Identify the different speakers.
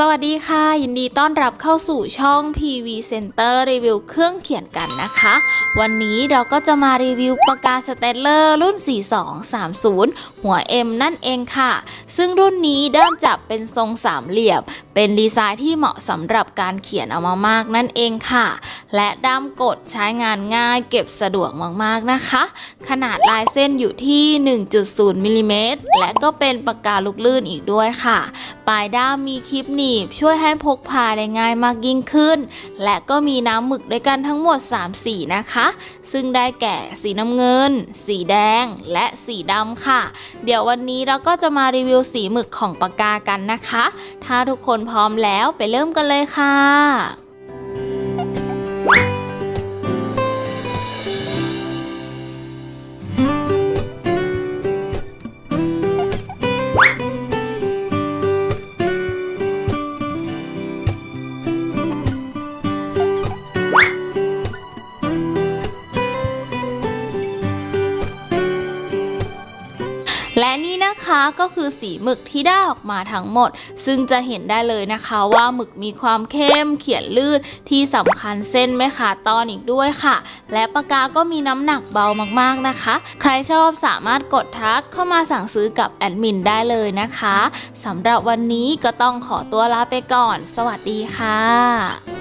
Speaker 1: สวัสดีค่ะ ยินดีต้อนรับเข้าสู่ช่อง PV Center รีวิวเครื่องเขียนกันนะคะ วันนี้เราก็จะมารีวิวปากกาสเตเลอร์รุ่น 4230 หัว M นั่นเองค่ะ ซึ่งรุ่นนี้ด้ามจับเป็นทรงสามเหลี่ยม เป็นดีไซน์ที่เหมาะสำหรับการเขียนเอามามากนั่นเองค่ะ และด้ามกดใช้งานง่ายเก็บสะดวกมากๆนะคะ ขนาดลายเส้นอยู่ที่ 1.0มิลลิเมตรและก็เป็นปากกาลูกลื่นอีกด้วยค่ะ ปลายด้ามมีคลิปหนีบช่วยให้พกพาได้ง่ายมากยิ่งขึ้น และก็มีน้ำหมึกด้วยกันทั้งหมด 3 สีนะคะ ซึ่งได้แก่สีน้ำเงิน สีแดง และสีดำค่ะ เดี๋ยววันนี้เราก็จะมารีวิวสีหมึกของปากกากันนะคะ ถ้าทุกคนพร้อมแล้วไปเริ่มกันเลยค่ะ และนี่นะคะก็คือสีหมึกที่ได้ออกมาทั้งหมด ซึ่งจะเห็นได้เลยนะคะว่าหมึกมีความเข้มเขียนลื่นที่สำคัญเส้นไม่ขาดตอนอีกด้วยค่ะ และปากกาก็มีน้ำหนักเบามากๆนะคะ ใครชอบสามารถกดทักเข้ามาสั่งซื้อกับแอดมินได้เลยนะคะสำหรับวันนี้ก็ต้องขอตัวลาไปก่อน สวัสดีค่ะ